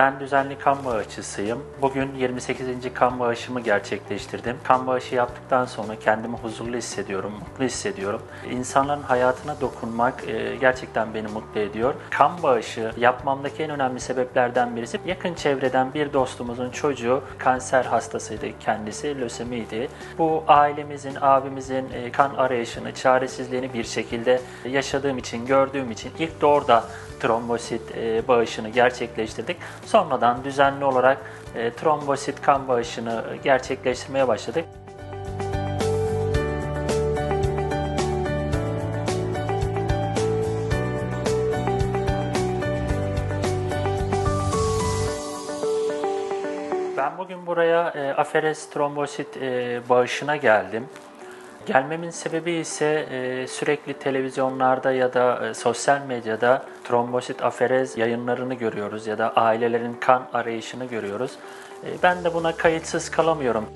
Ben düzenli kan bağışçısıyım. Bugün 28. kan bağışımı gerçekleştirdim. Kan bağışı yaptıktan sonra kendimi huzurlu hissediyorum, mutlu hissediyorum. İnsanların hayatına dokunmak e, gerçekten beni mutlu ediyor. Kan bağışı yapmamdaki en önemli sebeplerden birisi yakın çevreden bir dostumuzun çocuğu kanser hastasıydı kendisi, lösemiydi. Bu ailemizin, abimizin e, kan arayışını, çaresizliğini bir şekilde yaşadığım için, gördüğüm için ilk de orada trombosit e, bağışını gerçekleştirdik. Sonradan düzenli olarak e, trombosit kan bağışını gerçekleştirmeye başladık. Ben bugün buraya e, aferes trombosit e, bağışına geldim. Gelmemin sebebi ise e, sürekli televizyonlarda ya da e, sosyal medyada trombosit aferez yayınlarını görüyoruz ya da ailelerin kan arayışını görüyoruz. E, ben de buna kayıtsız kalamıyorum.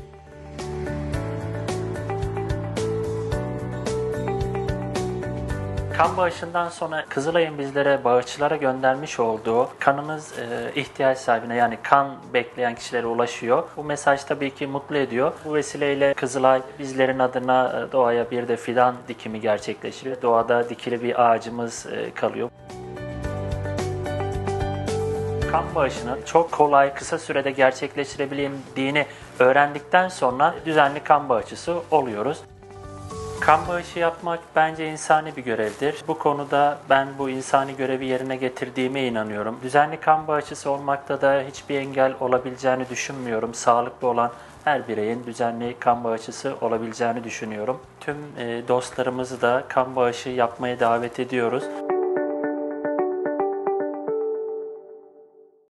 Kan bağışından sonra Kızılay'ın bizlere bağışçılara göndermiş olduğu kanınız e, ihtiyaç sahibine yani kan bekleyen kişilere ulaşıyor. Bu mesaj tabii ki mutlu ediyor. Bu vesileyle Kızılay bizlerin adına e, doğaya bir de fidan dikimi gerçekleştiriyor. Doğada dikili bir ağacımız e, kalıyor. kan bağışının çok kolay, kısa sürede gerçekleştirebildiğini öğrendikten sonra düzenli kan bağışçısı oluyoruz. Kan bağışı yapmak bence insani bir görevdir. Bu konuda ben bu insani görevi yerine getirdiğime inanıyorum. Düzenli kan bağışçısı olmakta da hiçbir engel olabileceğini düşünmüyorum. Sağlıklı olan her bireyin düzenli kan bağışçısı olabileceğini düşünüyorum. Tüm e, dostlarımızı da kan bağışı yapmaya davet ediyoruz.